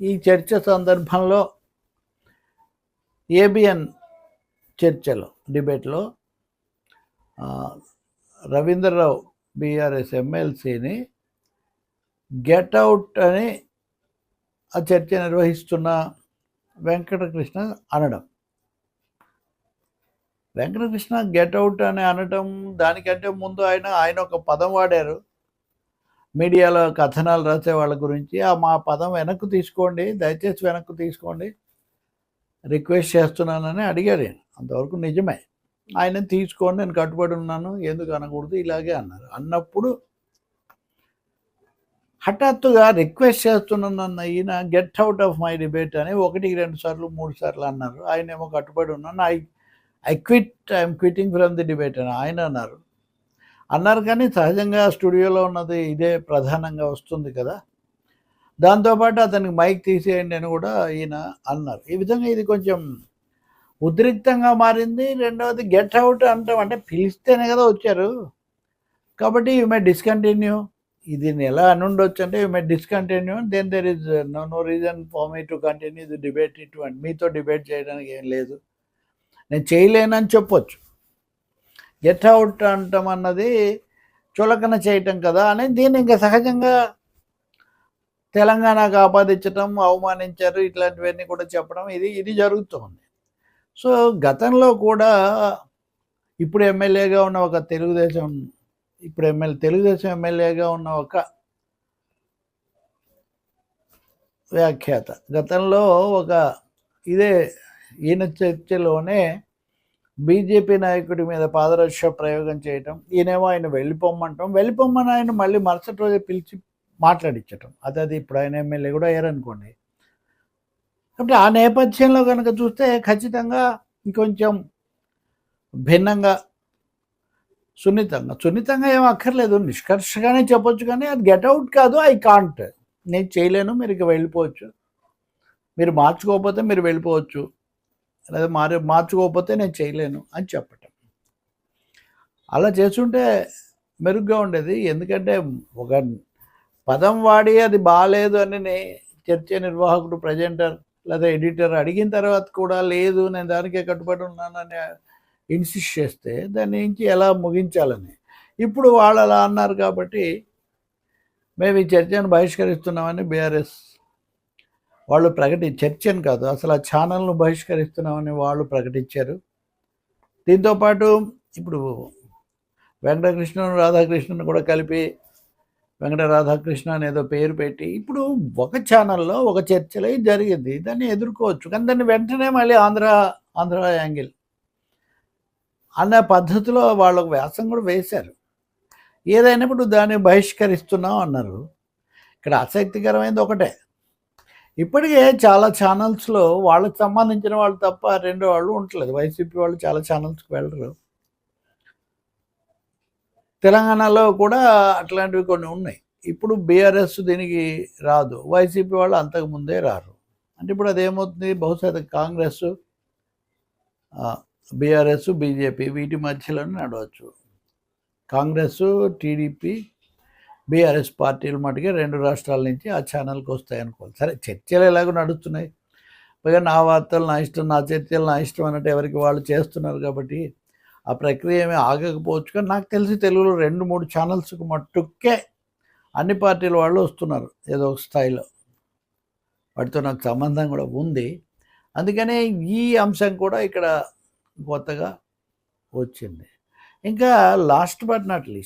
ఈ చర్చ సందర్భంలో ఏబిఎన్ చర్చలో డిబేట్లో రవీంద్రరావు బీఆర్ఎస్ ఎమ్మెల్సీని గెట్ అవుట్ అని ఆ చర్చ నిర్వహిస్తున్న వెంకటకృష్ణ అనడం. వెంకటకృష్ణ గెట్ అవుట్ అని అనటం దానికంటే ముందు ఆయన ఆయన ఒక పదం వాడారు. మీడియాలో కథనాలు రాసే వాళ్ళ గురించి ఆ మా పదం వెనక్కు తీసుకోండి దయచేసి వెనక్కు తీసుకోండి రిక్వెస్ట్ చేస్తున్నానని అడిగారు అంతవరకు నిజమే. ఆయన తీసుకోండి నేను కట్టుబడి ఉన్నాను ఎందుకు అనకూడదు? ఇలాగే అన్నారు. అన్నప్పుడు హఠాత్తుగా రిక్వెస్ట్ చేస్తున్నానన్న ఈయన get out of my debate అని ఒకటికి రెండు సార్లు మూడు సార్లు అన్నారు. ఆయన ఏమో కట్టుబడి ఉన్నాను. I I quit I'm quitting from the debate అని ఆయన అన్నారు. అన్నారు కానీ సహజంగా స్టూడియోలో ఉన్నది ఇదే ప్రధానంగా వస్తుంది కదా. దాంతోపాటు అతనికి మైక్ తీసేయండి అని కూడా ఈయన అన్నారు. ఈ విధంగా ఇది కొంచెం ఉద్రిక్తంగా మారింది. రెండవది గెట్ అవుట్ అంటాం. అంటే పిలిస్తేనే కదా వచ్చారు. కాబట్టి యూ మే డిస్కంటిన్యూ. దీన్ని ఎలా అనుండొచ్చు అంటే you may discontinue. Then there is no no reason for me to continue the debate ఇటువంటి మీతో డిబేట్ చేయడానికి ఏం లేదు. నేను చేయలేనని చెప్పొచ్చు. గెట్ అవుట్ అంటాం అన్నది చులకన చేయటం కదా అని దీన్ని ఇంకా సహజంగా తెలంగాణకు ఆపాదించటం అవమానించారు ఇట్లాంటివన్నీ కూడా చెప్పడం ఇది ఇది జరుగుతుంది. సో గతంలో కూడా ఇప్పుడు ఎమ్మెల్యేగా ఉన్న ఒక తెలుగుదేశం ఇప్పుడు ఎమ్మెల్యే తెలుగుదేశం ఎమ్మెల్యేగా ఉన్న ఒక వ్యాఖ్యాత. గతంలో ఒక ఇదే ఈయన చర్చలోనే బీజేపీ నాయకుడి మీద పాదరక్ష ప్రయోగం చేయటం ఈయనేమో ఆయన వెళ్ళిపోమ్మంటాం. వెళ్ళిపోమ్మని ఆయన మళ్ళీ మరుసటి రోజే పిలిచి మాట్లాడించటం అది అది ఇప్పుడు ఆయన ఎమ్మెల్యే కూడా అయ్యారనుకోండి కాబట్టి ఆ నేపథ్యంలో కనుక చూస్తే ఖచ్చితంగా ఇంకొంచెం భిన్నంగా సున్నితంగా సున్నితంగా ఏం అక్కర్లేదు. నిష్కర్షగానే చెప్పొచ్చు కానీ అది గెట్ అవుట్ కాదు. ఐ కాంట్ నేను చేయలేను. మీరు ఇక వెళ్ళిపోవచ్చు. మీరు మార్చుకోకపోతే మీరు వెళ్ళిపోవచ్చు. లేదా మారి మార్చుకోకపోతే నేను చేయలేను అని చెప్పటం. అలా చేస్తుంటే మెరుగ్గా ఉండేది. ఎందుకంటే ఒక పదం వాడి అది బాగాలేదు అని చర్చ నిర్వాహకుడు ప్రజెంటర్ లేదా ఎడిటర్ అడిగిన తర్వాత కూడా లేదు నేను దానికే కట్టుబడి ఉన్నానని ఇన్సిస్ట్ చేస్తే దాని నుంచి ఎలా ముగించాలని. ఇప్పుడు వాళ్ళు అలా అన్నారు కాబట్టి మేము ఈ చర్చను బహిష్కరిస్తున్నామని బీఆర్ఎస్ వాళ్ళు ప్రకటి చర్చను కాదు. అసలు ఆ ఛానల్ను బహిష్కరిస్తున్నామని వాళ్ళు ప్రకటించారు. దీంతోపాటు ఇప్పుడు వెంకటకృష్ణను రాధాకృష్ణను కూడా కలిపి వెంకట రాధాకృష్ణ అనేదో పేరు పెట్టి ఇప్పుడు ఒక ఛానల్లో ఒక చర్చలో ఇది జరిగింది. దాన్ని ఎదుర్కోవచ్చు. కానీ దాన్ని వెంటనే మళ్ళీ ఆంధ్ర ఆంధ్ర యాంగిల్ అన్న పద్ధతిలో వాళ్ళకు వ్యాసం కూడా వేశారు. ఏదైనప్పుడు దాన్ని బహిష్కరిస్తున్నాం అన్నారు. ఇక్కడ ఆసక్తికరమైనది ఒకటే. ఇప్పటికే చాలా ఛానల్స్లో వాళ్ళకి సంబంధించిన వాళ్ళు తప్ప రెండు వాళ్ళు ఉండట్లేదు. వైసీపీ వాళ్ళు చాలా ఛానల్స్కి వెళ్ళరు. తెలంగాణలో కూడా అట్లాంటివి కొన్ని ఉన్నాయి. ఇప్పుడు బీఆర్ఎస్ దీనికి రాదు. వైసీపీ వాళ్ళు అంతకు ముందే రారు. అంటే ఇప్పుడు అదేమవుతుంది? బహుశా కాంగ్రెస్ బీఆర్ఎస్ బీజేపీ వీటి మధ్యలోనే నడవచ్చు. కాంగ్రెస్ టీడీపీ బీఆర్ఎస్ పార్టీలు మటుకే రెండు రాష్ట్రాల నుంచి ఆ ఛానల్కి వస్తాయి అనుకోవాలి. సరే చర్చలు ఎలాగో నడుస్తున్నాయి. పైగా నా వార్తలు నా ఇష్టం నా చర్చలు నా ఇష్టం అన్నట్టు ఎవరికి వాళ్ళు చేస్తున్నారు కాబట్టి ఆ ప్రక్రియ ఏమీ ఆగకపోవచ్చు. కానీ నాకు తెలిసి తెలుగులో రెండు మూడు ఛానల్స్కి మట్టుకే అన్ని పార్టీల వాళ్ళు వస్తున్నారు ఏదో ఒక స్థాయిలో. వాటితో నాకు సంబంధం కూడా ఉంది. అందుకనే ఈ అంశం కూడా ఇక్కడ కొత్తగా వచ్చింది. ఇంకా లాస్ట్ బట్ నాట్ లీస్ట్